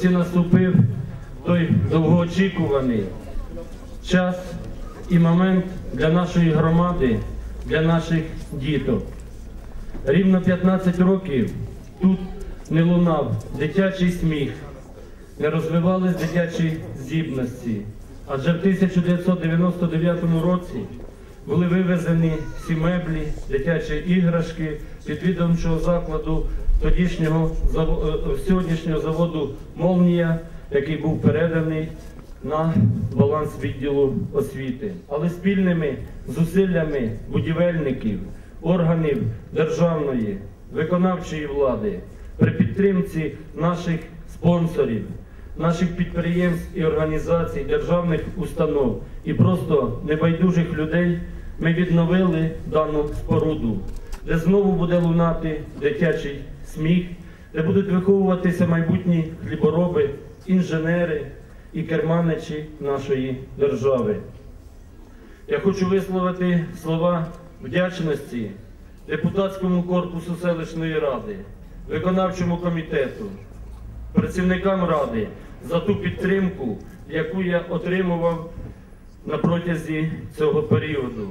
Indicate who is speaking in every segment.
Speaker 1: Ось і наступив той довгоочікуваний час і момент для нашої громади, для наших діток. Рівно 15 років тут не лунав дитячий сміх, не розвивались дитячі здібності. Адже в 1999 році були вивезені всі меблі, дитячі іграшки від відомчого закладу тодішнього заво- е, сьогоднішнього заводу Молнія, який був переданий на баланс відділу освіти. Але спільними зусиллями будівельників, органів державної, виконавчої влади, при підтримці наших спонсорів, наших підприємств і організацій, державних установ і просто небайдужих людей ми відновили дану споруду, де знову буде лунати дитячий сміх, де будуть виховуватися майбутні хлібороби, інженери і керманичі нашої держави. Я хочу висловити слова вдячності депутатському корпусу селищної ради, виконавчому комітету, працівникам ради за ту підтримку, яку я отримував на протязі цього періоду.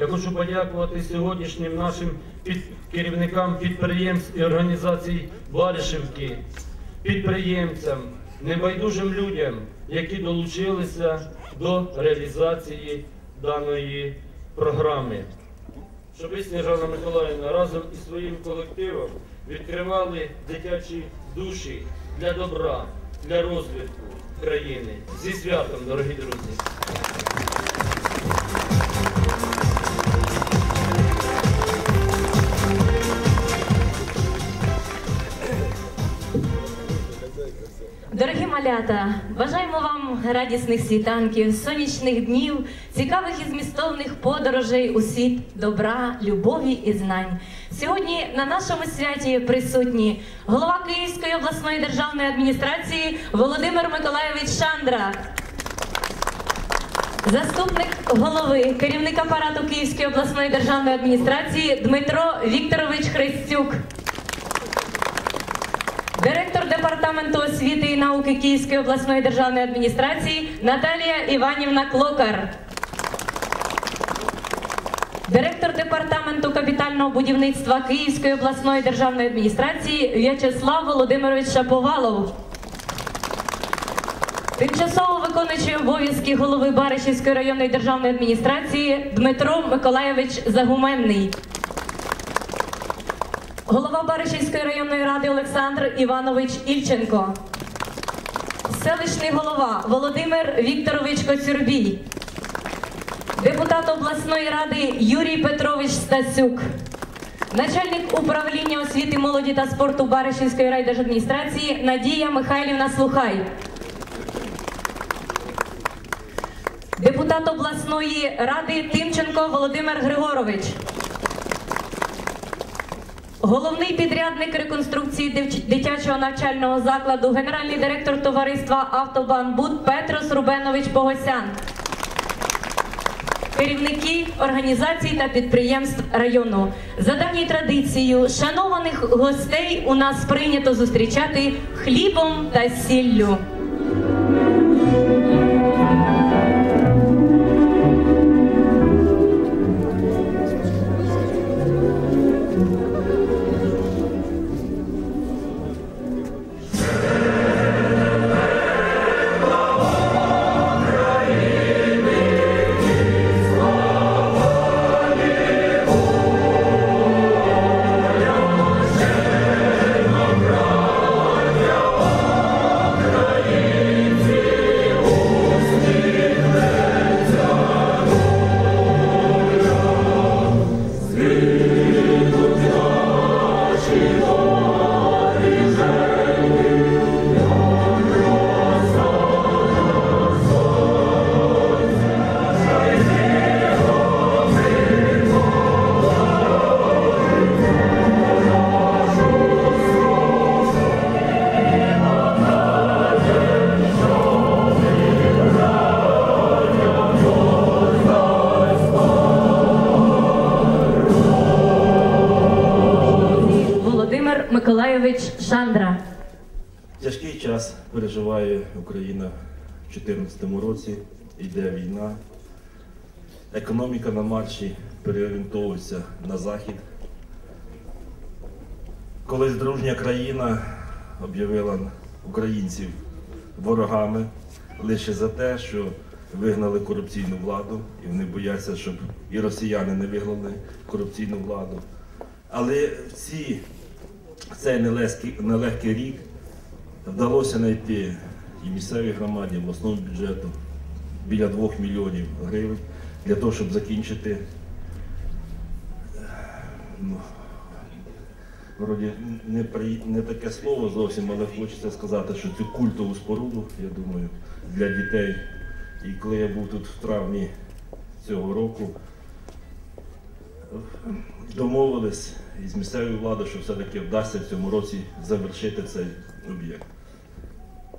Speaker 1: Я хочу подякувати сьогоднішнім нашим під- керівникам підприємств і організацій Баришівки, підприємцям, небайдужим людям, які долучилися до реалізації даної програми. Щоб ви, Сніжана Миколаївна, разом із своїм колективом відкривали дитячі душі для добра, для розвитку країни. Зі святом, дорогі друзі!
Speaker 2: Дорогі бажаємо вам радісних світанків, сонячних днів, цікавих і змістовних подорожей у світ добра, любові і знань. Сьогодні на нашому святі присутні голова Київської обласної державної адміністрації Володимир Миколайович Шандра. Заступник голови, керівник апарату Київської обласної державної адміністрації Дмитро Вікторович Хрестюк. Директор департаменту освіти і науки Київської обласної державної адміністрації Наталія Іванівна Клокар. Директор департаменту капітального будівництва Київської обласної державної адміністрації В'ячеслав Володимирович Шаповалов. Тимчасово виконуючий обов'язки голови Баришівської районної державної адміністрації Дмитро Миколайович Загуменний. Голова Баришівської районної ради Олександр Іванович Ільченко. Селищний голова Володимир Вікторович Коцюрбій. Депутат обласної ради Юрій Петрович Стасюк. Начальник управління освіти, молоді та спорту Баришівської райдержадміністрації Надія Михайлівна Слухай. Депутат обласної ради Тимченко Володимир Григорович. Головний підрядник реконструкції дитячого навчального закладу, генеральний директор товариства Автобанбуд Петрос Рубенович Погосян. Керівники організацій та підприємств району за давньою традицією шанованих гостей у нас прийнято зустрічати хлібом та сіллю.
Speaker 3: В 2014 році, йде війна. Економіка на марші переорієнтовується на захід. Колись дружня країна об'явила українців ворогами лише за те, що вигнали корупційну владу, і вони бояться, щоб і росіяни не вигнали корупційну владу. Але в цей нелегкий рік Вдалося знайти і місцевій громаді, обласному бюджету біля 2 мільйонів гривень для того, щоб закінчити ну, вроді не, при- не таке слово зовсім, але хочеться сказати, що цю культову споруду, я думаю, для дітей. І коли я був тут в травні цього року, домовились із місцевою владою, що все-таки вдасться в цьому році завершити цей об'єкт.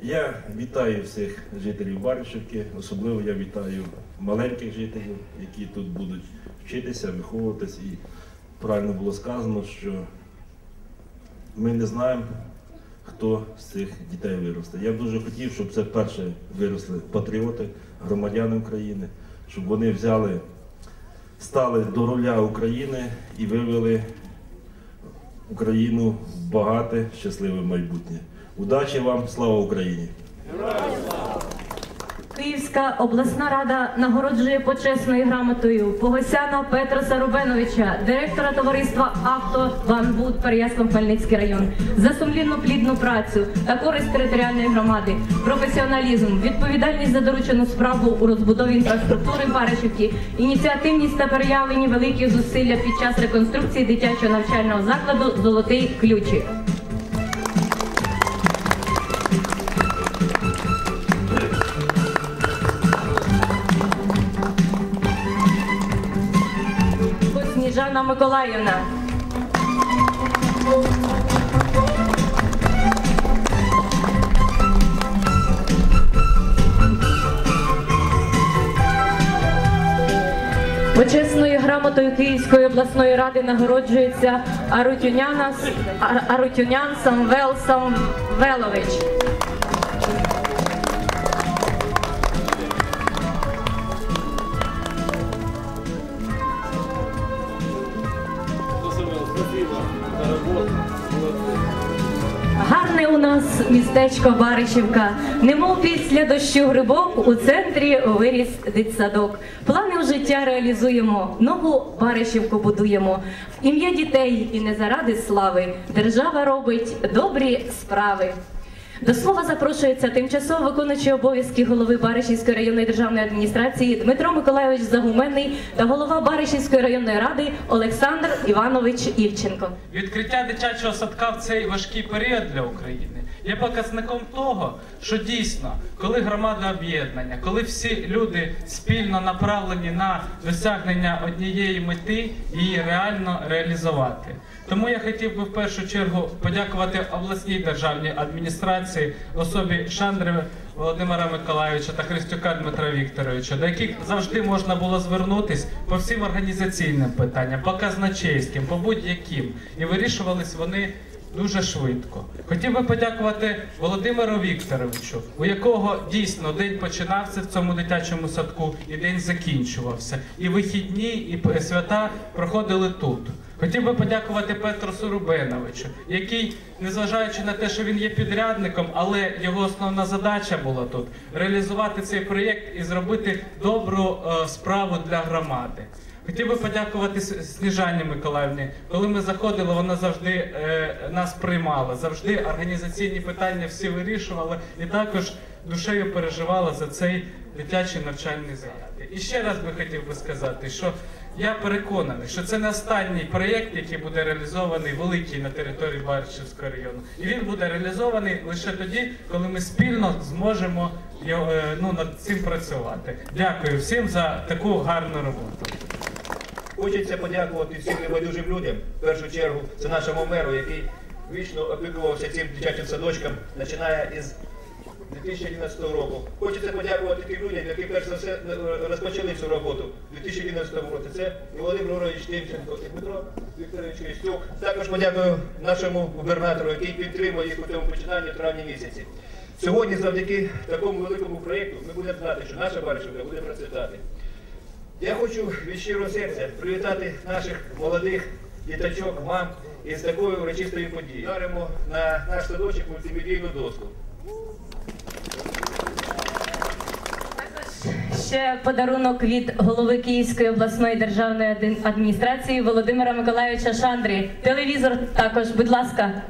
Speaker 3: Я вітаю всіх жителів Баришівки, особливо я вітаю маленьких жителів, які тут будуть вчитися, виховуватись. І правильно було сказано, що ми не знаємо, хто з цих дітей виросте. Я б дуже хотів, щоб це перше виросли патріоти, громадяни України, щоб вони взяли, стали до руля України і вивели Україну в багате, щасливе майбутнє. Удачі вам, слава Україні!
Speaker 2: Київська обласна рада нагороджує почесною грамотою Погосяна Петроса Рубеновича, директора товариства Авто Ванбуд Переяслав Хмельницький район, за сумлінну плідну працю та користь територіальної громади, професіоналізм, відповідальність за доручену справу у розбудові інфраструктури Баришівки, ініціативність та проявлені великі зусилля під час реконструкції дитячого навчального закладу Золотий ключик. Сніжана Миколаївна. Почесною грамотою Київської обласної ради нагороджується Арутюняна Ар- Арутюнян Самвел Самвелович. Містечко Баришівка, немов після дощу грибок у центрі виріс дитсадок. Плани в життя реалізуємо, нову Баришівку будуємо. В ім'я дітей і не заради слави. Держава робить добрі справи. До слова запрошується тимчасово виконуючий обов'язки голови Баришівської районної державної адміністрації Дмитро Миколайович Загуменний та голова Баришівської районної ради Олександр Іванович Івченко.
Speaker 4: Відкриття дитячого садка в цей важкий період для України є показником того, що дійсно, коли громада об'єднання, коли всі люди спільно направлені на досягнення однієї мети, її реально реалізувати. Тому я хотів би в першу чергу подякувати обласній державній адміністрації особі Шандри Володимира Миколайовича та Христюка Дмитра Вікторовича, до яких завжди можна було звернутись по всім організаційним питанням, по казначейським, по будь-яким, і вирішувались вони дуже швидко. Хотів би подякувати Володимиру Вікторовичу, у якого дійсно день починався в цьому дитячому садку і день закінчувався. І вихідні, і свята проходили тут. Хотів би подякувати Петру Сурубеновичу, який, незважаючи на те, що він є підрядником, але його основна задача була тут реалізувати цей проєкт і зробити добру е, справу для громади. Хотів би подякувати Сніжані Миколаївні. Коли ми заходили, вона завжди е, нас приймала, завжди організаційні питання всі вирішувала і також душею переживала за цей дитячий навчальний заклад. І ще раз би хотів би сказати, що я переконаний, що це не останній проєкт, який буде реалізований великий на території Баришівського району. І він буде реалізований лише тоді, коли ми спільно зможемо е, ну, над цим працювати. Дякую всім за таку гарну роботу.
Speaker 5: Хочеться подякувати всім небайдужим людям. В першу чергу це нашому меру, який вічно опікувався цим дитячим садочком, починає із 2011 року. Хочеться подякувати тим людям, які перш за все е, розпочали цю роботу у 2011 році. Це Володимир Григорович Тимченко, і Дмитро Вікторович Костюк. Також подякую нашому губернатору, який підтримує їх у цьому починанні в травні місяці. Сьогодні, завдяки такому великому проєкту, ми будемо знати, що наша Баришівка буде процвітати. Я хочу від щирого серця привітати наших молодих діточок, мам із такою урочистою подією. Даримо на наш садочок мультимедійну доску.
Speaker 2: Ще подарунок від голови Київської обласної державної адміністрації Володимира Миколайовича Шандрі. Телевізор також, будь ласка.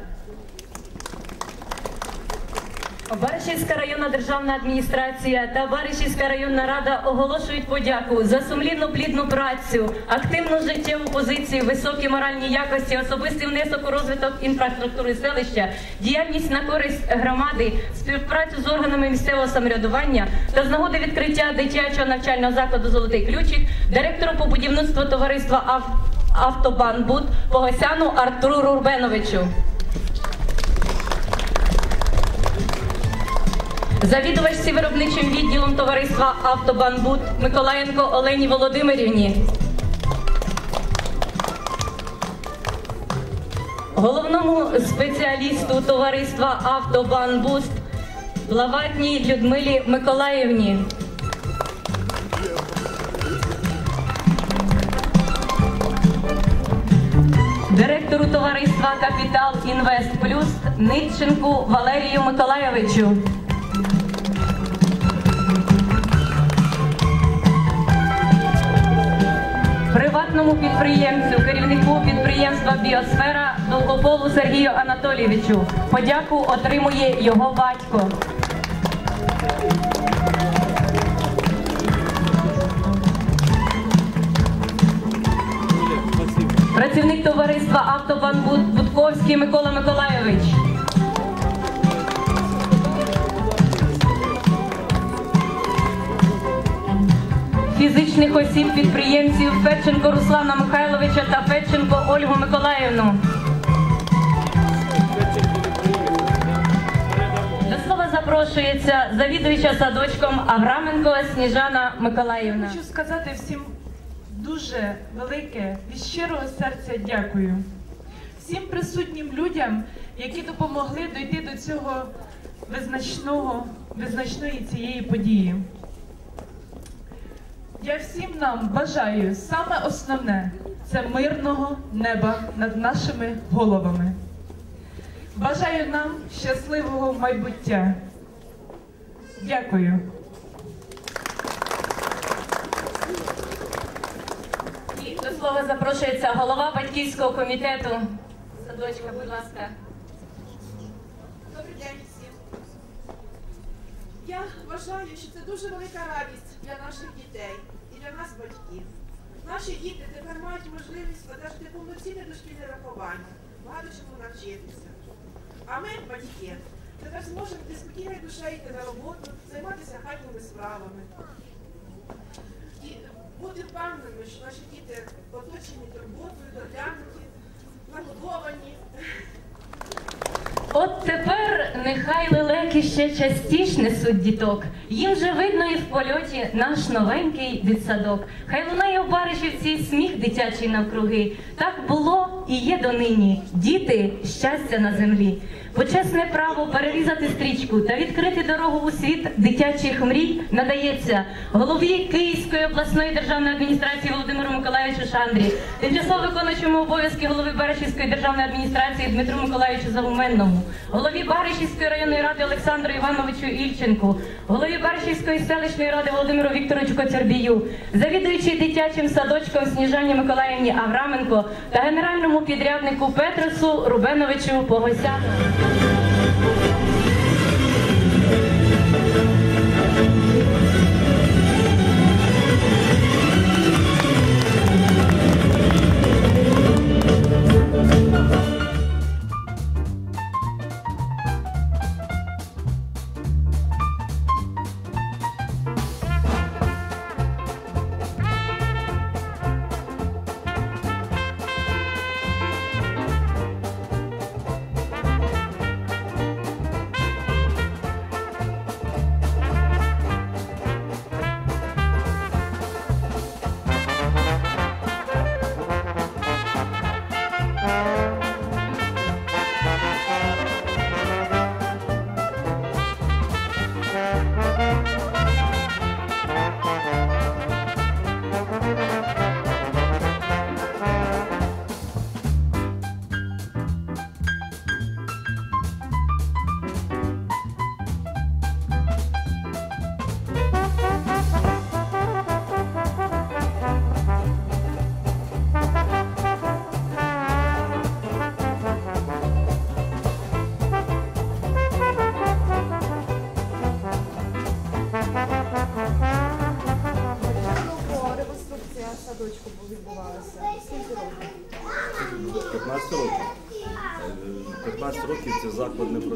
Speaker 2: Баришівська районна державна адміністрація та Баришівська районна рада оголошують подяку за сумлінну плідну працю, активну життєву позицію, високі моральні якості, особистий внесок у розвиток інфраструктури селища, діяльність на користь громади, співпрацю з органами місцевого самоврядування та з нагоди відкриття дитячого навчального закладу Золотий ключик директору по будівництву товариства «Ав- Автобанбуд Погосяну Артуру Рурбеновичу. Завідувачці виробничим відділом товариства Автобанбуд Миколаєнко Олені Володимирівні. Головному спеціалісту товариства Автобанбуст Лаватній Людмилі Миколаївні. Директору товариства Капітал Інвест Плюс Нитченку Валерію Миколайовичу. Приватному підприємцю, керівнику підприємства Біосфера Довгополу Сергію Анатолійовичу. Подяку отримує його батько. Працівник товариства Автобанбуд Будковський Микола Миколайович. Фізичних осіб підприємців Федченко Руслана Михайловича та Федченко Ольгу Миколаївну. До слова запрошується завідуюча садочком Авраменко Сніжана Миколаївна.
Speaker 6: Хочу сказати всім дуже велике від щирого серця дякую. Всім присутнім людям, які допомогли дойти до цього визначного, визначної цієї події. Я всім нам бажаю саме основне це мирного неба над нашими головами. Бажаю нам щасливого майбуття. Дякую.
Speaker 2: І до слова запрошується голова батьківського комітету. Садочка, будь ласка.
Speaker 7: Добрий день всім. Я вважаю, що це дуже велика радість для наших дітей і для нас, батьків. Наші діти тепер мають можливість одержати повноцінне дошкільне виховання, багато чому навчитися. А ми, батьки, тепер зможемо зі спокійною душею йти на роботу, займатися хатніми справами. І бути впевненими, що наші діти оточені турботою, доглянуті, нагодовані.
Speaker 2: От тепер нехай лелеки ще частіш несуть діток. Їм же видно і в польоті наш новенький дитсадок. Хай лунає в Баришівці сміх дитячий навкруги. Так було і є донині. Діти щастя на землі. Почесне право перерізати стрічку та відкрити дорогу у світ дитячих мрій надається голові Київської обласної державної адміністрації Володимиру Миколаївичу Шандрі, тимчасово виконуючому обов'язки голови Баришівської державної адміністрації Дмитру Миколаївичу Завуменному, голові Баришівської районної ради Олександру Івановичу Ільченку, голові Баришівської селищної ради Володимиру Вікторовичу Коцюрбію, завідуючий дитячим садочком Сніжані Миколаївні Авраменко та генеральному підряднику Петросу Рубеновичу Погосяну.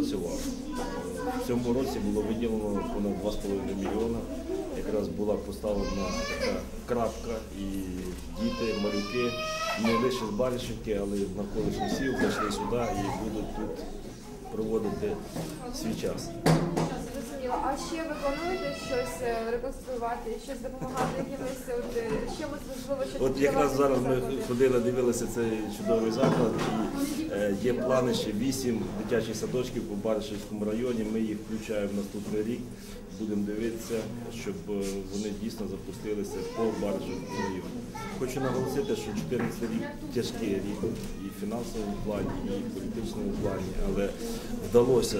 Speaker 3: Працював. В цьому році було виділено понад 2,5 мільйона. Якраз була поставлена така крапка і діти, малюки, не лише з Баришівки, але й навколишніх сіл прийшли сюди і будуть тут проводити свій час.
Speaker 8: Зрозуміло. А ще ви плануєте щось е, реконструювати, щось допомагати якимось от е, чимось можливо, що
Speaker 3: От якраз зараз ми ходили, дивилися цей чудовий заклад. І е, є плани ще вісім дитячих садочків по Баришівському районі. Ми їх включаємо в наступний рік. Будемо дивитися, щоб е, вони дійсно запустилися по Баришівському районі. Хочу наголосити, що 14 рік тяжкий рік фінансовому плані, і політичному плані, але вдалося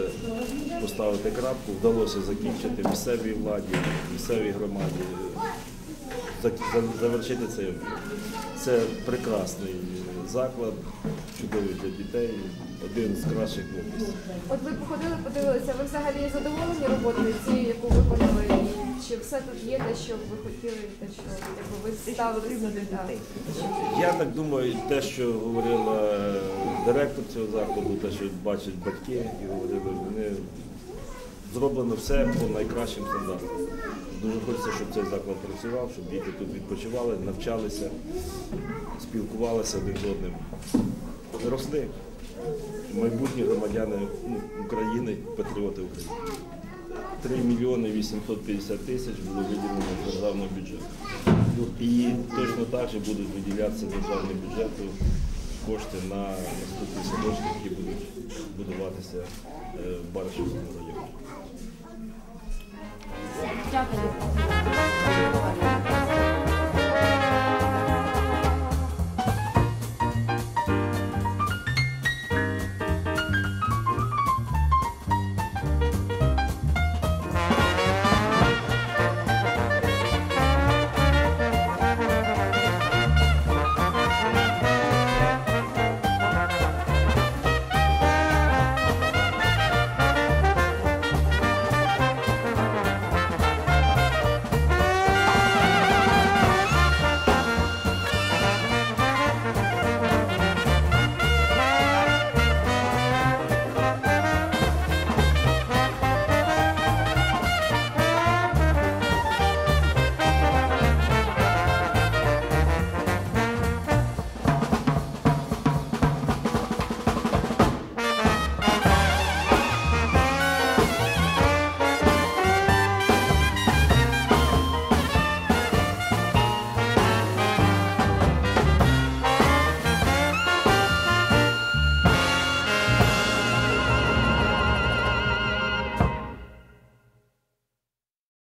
Speaker 3: поставити крапку, вдалося закінчити місцевій владі, місцевій громаді за- за- завершити цей об'єкт. Це прекрасний заклад, чудовий для дітей, один з кращих в області.
Speaker 8: От ви походили, подивилися, ви взагалі задоволені роботою цією, яку виконали? Чи все тут є те, що ви хотіли, те, що якби ви ставили собі? так?
Speaker 3: Я так думаю, те, що говорила директор цього закладу, те, що бачать батьки і говорили, вони зроблено все по найкращим стандартам. Дуже хочеться, щоб цей заклад працював, щоб діти тут відпочивали, навчалися, спілкувалися один з одним. Росли майбутні громадяни ну, України, патріоти України. 3 мільйони 850 тисяч було виділено з державного бюджету. І точно так же будуть виділятися з державного бюджету кошти на наступні садочки, які будуть будуватися е, в Баришівському районі.
Speaker 2: Дякую.